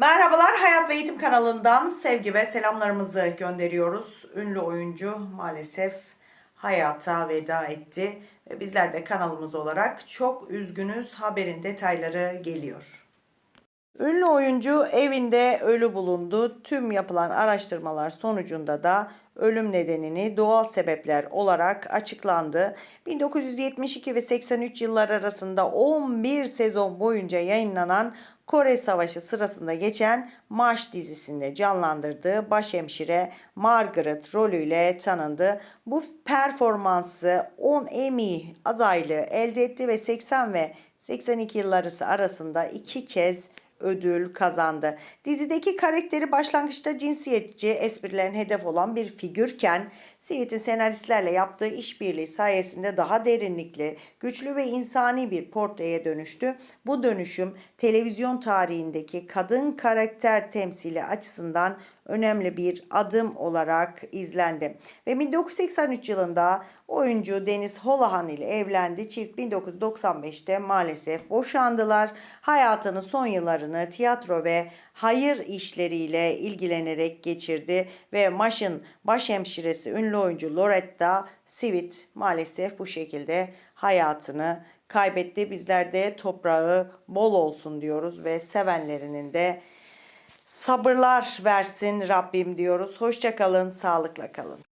Merhabalar Hayat ve Eğitim kanalından sevgi ve selamlarımızı gönderiyoruz. Ünlü oyuncu maalesef hayata veda etti. Bizler de kanalımız olarak çok üzgünüz. Haberin detayları geliyor. Ünlü oyuncu evinde ölü bulundu. Tüm yapılan araştırmalar sonucunda da ölüm nedenini doğal sebepler olarak açıklandı. 1972 ve 83 yıllar arasında 11 sezon boyunca yayınlanan Kore Savaşı sırasında geçen Marş dizisinde canlandırdığı başhemşire Margaret rolüyle tanındı. Bu performansı 10 Emmy adaylığı elde etti ve 80 ve 82 yılları arasında iki kez ödül kazandı. Dizideki karakteri başlangıçta cinsiyetçi esprilerin hedef olan bir figürken Sweet'in senaristlerle yaptığı işbirliği sayesinde daha derinlikli, güçlü ve insani bir portreye dönüştü. Bu dönüşüm televizyon tarihindeki kadın karakter temsili açısından önemli bir adım olarak izlendi. Ve 1983 yılında oyuncu Deniz Holahan ile evlendi. Çift 1995'te maalesef boşandılar. Hayatının son yıllarını tiyatro ve hayır işleriyle ilgilenerek geçirdi ve Maş'ın başhemşiresi ünlü oyuncu Loretta Swit maalesef bu şekilde hayatını kaybetti. Bizler de toprağı bol olsun diyoruz ve sevenlerinin de sabırlar versin Rabbim diyoruz. Hoşça kalın, sağlıkla kalın.